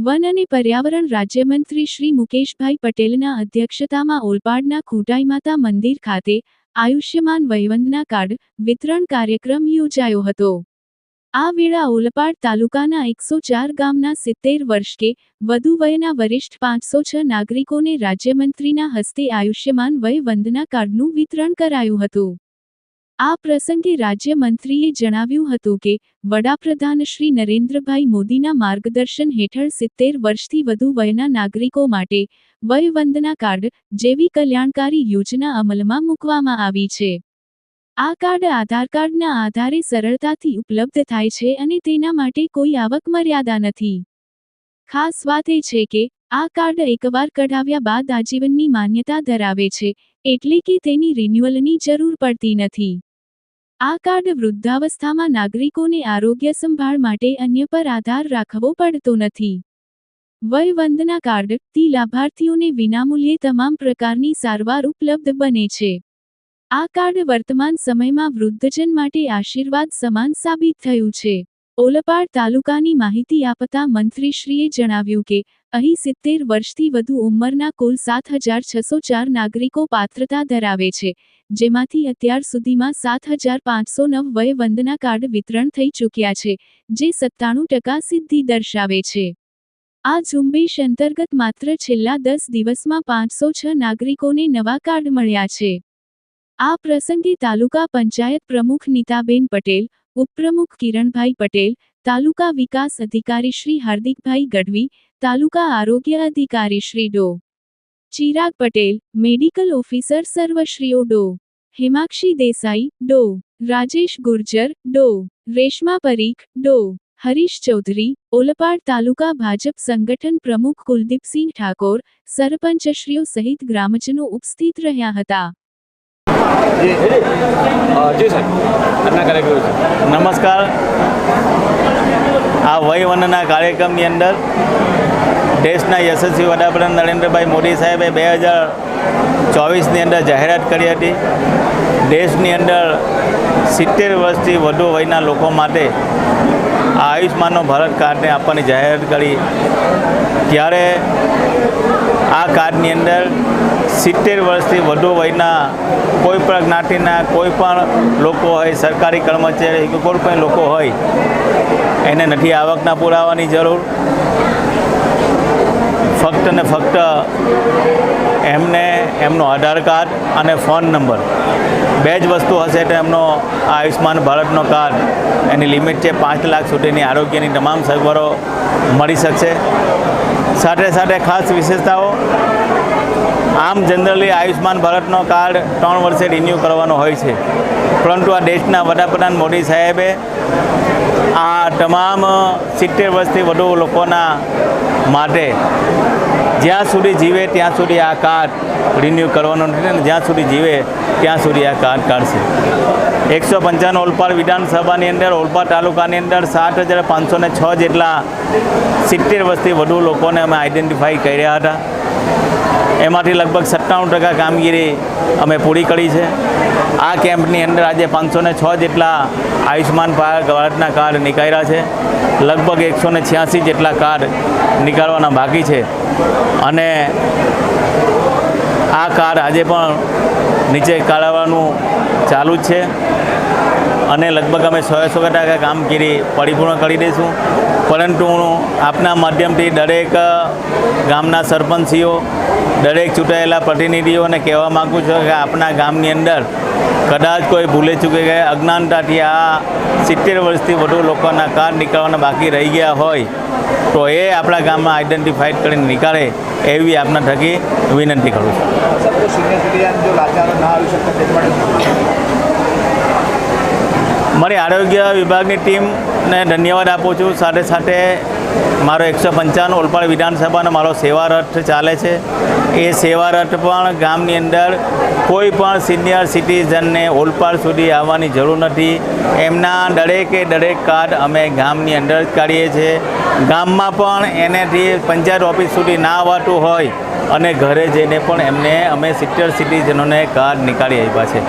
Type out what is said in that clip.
One અને પર્યાવરણ રાજ્યમંત્રી શ્રી મુકેશભાઈ પટેલના અધ્યક્ષતામાં ઓલપાડના ખૂંટાઈ માતા મંદિર ખાતે આયુષ્યમાન વયવંદના કાર્ડ વિતરણ કાર્યક્રમ યોજાયો હતો. આ વેળા ઓલપાડ તાલુકાના એકસો ચાર ગામના સિત્તેર વર્ષ કે વધુ વયના વરિષ્ઠ પાંચસો છ નાગરિકોને રાજ્યમંત્રીના હસ્તે આયુષ્યમાન વય વંદના કાર્ડનું વિતરણ કરાયું હતું. આ પ્રસંગે રાજ્યમંત્રીએ જણાવ્યું હતું કે, વડાપ્રધાન શ્રી નરેન્દ્રભાઈ મોદીના માર્ગદર્શન હેઠળ સિત્તેર વર્ષથી વધુ વયના નાગરિકો માટે વય વંદના કાર્ડ જેવી કલ્યાણકારી યોજના અમલમાં મૂકવામાં આવી છે. આ કાર્ડ આધાર કાર્ડના આધારે સરળતાથી ઉપલબ્ધ થાય છે અને તેના માટે કોઈ આવક મર્યાદા નથી. ખાસ વાત એ છે કે, આ કાર્ડ એકવાર કઢાવ્યા બાદ આજીવનની માન્યતા ધરાવે છે, એટલે કે તેની રિન્યુઅલની જરૂર પડતી નથી. આ કાર્ડ વૃદ્ધાવસ્થામાં નાગરિકોને આરોગ્ય સંભાળ માટે અન્ય પર આધાર રાખવો પડતો નથી. વય વંદના કાર્ડથી લાભાર્થીઓને વિનામૂલ્યે તમામ પ્રકારની સારવાર ઉપલબ્ધ બને છે. આ કાર્ડ વર્તમાન સમયમાં વૃદ્ધજન માટે આશીર્વાદ સમાન સાબિત થયું છે. ઓલપાડ તાલુકાની માહિતી આપતા મંત્રીશ્રીએ જણાવ્યું કે અહીં સિત્તેર વર્ષથી વધુ ઉંમરના કુલ સાત હજાર છસો ચાર નાગરિકો પાત્રતા ધરાવે છે, જેમાંથી અત્યાર સુધીમાં સાત હજાર પાંચસો નવ વય વંદના કાર્ડ વિતરણ થઈ ચૂક્યા છે, જે સત્તાણું ટકા સિદ્ધિ દર્શાવે છે. આ ઝુંબેશ અંતર્ગત માત્ર છેલ્લા દસ દિવસમાં પાંચસો છ નાગરિકોને નવા કાર્ડ મળ્યા છે. આ પ્રસંગે તાલુકા પંચાયત પ્રમુખ નીતાબેન પટેલ, ઉપપ્રમુખ કિરણભાઈ પટેલ, તાલુકા વિકાસ અધિકારી શ્રી હાર્દિકભાઈ ગઢવી તાલુકા આરોગ્ય અધિકારી શ્રી ડો. ચિરાગ પટેલ, મેડિકલ ઓફિસર સર્વશ્રીઓ ડો. હેમાક્ષી દેસાઈ, ડો. રાજેશ ગુર્જર, ડો. રેશમા પરીખ, ડો. હરીશ ચૌધરી, ઓલપાડ તાલુકા ભાજપ સંગઠન પ્રમુખ કુલદીપસિંહ ઠાકોર, સરપંચશ્રીઓ સહિત ગ્રામજનો ઉપસ્થિત રહ્યા હતા. નમસ્કાર. આ વયવનના કાર્યક્રમની અંદર દેશના યશસ્વી વડાપ્રધાન નરેન્દ્રભાઈ મોદી સાહેબે બે હજાર ચોવીસની અંદર જાહેરાત કરી હતી. દેશની અંદર સિત્તેર વર્ષથી વધુ વયના લોકો માટે આ આયુષ્માનનો ભારત કાર્ડને આપવાની જાહેરાત કરી. ત્યારે આ કાર્ડની અંદર સિત્તેર વર્ષથી વધુ વયના કોઈ પણ જ્ઞાતિના કોઈ પણ લોકો હોય, સરકારી કર્મચારી કે કોઈ પણ લોકો હોય, એને નથી આવકના પુરાવાની જરૂર. ફક્ત ને ફક્ત એમને, એમનો આધાર કાર્ડ અને ફોન નંબર. બે જ વસ્તુ હશે તો એમનો આ આયુષ્માન ભારતનો કાર્ડ. એની લિમિટ છે પાંચ લાખ સુધીની આરોગ્યની તમામ સગવડો મળી શકશે. સાથે સાથે ખાસ વિશેષતાઓ. આમ જનરલી આયુષ્માન ભારતનો કાર્ડ ત્રણ વર્ષે રિન્યૂ કરવાનો હોય છે. પરંતુ આ દેશના વડાપ્રધાન મોદી સાહેબે આ તમામ સિત્તેર વર્ષથી વધુ લોકોના માટે જ્યાં સુધી જીવે, ત્યાં સુધી આ કાર્ડ રિન્યૂ કરવાનું નથી અને જ્યાં સુધી જીવે, ત્યાં સુધી આ કાર્ડ કાઢશે. એકસો પંચાવન ઓલપાડ વિધાનસભાની અંદર, ઓલપાડ તાલુકાની અંદર સાત હજાર પાંચસો છ જેટલા સિત્તેર વર્ષથી વધુ લોકોને અમે આઈડેન્ટિફાઈ કર્યા હતા. એમાંથી લગભગ સત્તાણું ટકા કામગીરી અમે પૂરી કરી છે. આ કેમ્પની અંદર આજે પાંચસો ને છ જેટલા આયુષ્યમાન ભારતના કાર્ડ નીકાળ્યા છે. લગભગ એકસો ને છ્યાસી જેટલા કાર્ડ નીકાળવાના બાકી છે. અને આ કાર્ડ આજે પણ નીચે કાઢવાનું ચાલુ જ છે. અને લગભગ અમે સો સો ટકા કામગીરી પરિપૂર્ણ કરી દઈશું. પરંતુ હું આપના માધ્યમથી દરેક ગામના સરપંચીઓ દરેક ચૂંટાયેલા પ્રતિનિધિઓને કહેવા માગું છું કે આપણા ગામની અંદર કદાચ કોઈ ભૂલે ચૂકે ગયા. અજ્ઞાનતાથી આ સિત્તેર વર્ષથી વધુ લોકોના કાર્ડ નીકળવાના બાકી રહી ગયા હોય તો એ આપણા ગામમાં આઈડેન્ટિફાઈડ કરીને નીકાળે એવી આપના થકી વિનંતી કરું છું. મારી આરોગ્ય વિભાગની ટીમને ધન્યવાદ આપું છું. સાથે સાથે મારો એકસો પંચાવન ઓલપાડ વિધાનસભાનો મારો સેવા રથ ચાલે છે. એ સેવા રથ પણ ગામની અંદર કોઈ પણ સિનિયર સિટીઝનને ઓલપાડ સુધી આવવાની જરૂર નથી. એમના દરેકે દરેક કાર્ડ અમે ગામની અંદર જ કાઢીએ છીએ. ગામમાં પણ એનેથી પંચાયત ઓફિસ સુધી ના આવતું હોય અને ઘરે જઈને પણ એમને અમે સિનિયર સિટીઝનોને કાર્ડ નીકાળી આપ્યા છે.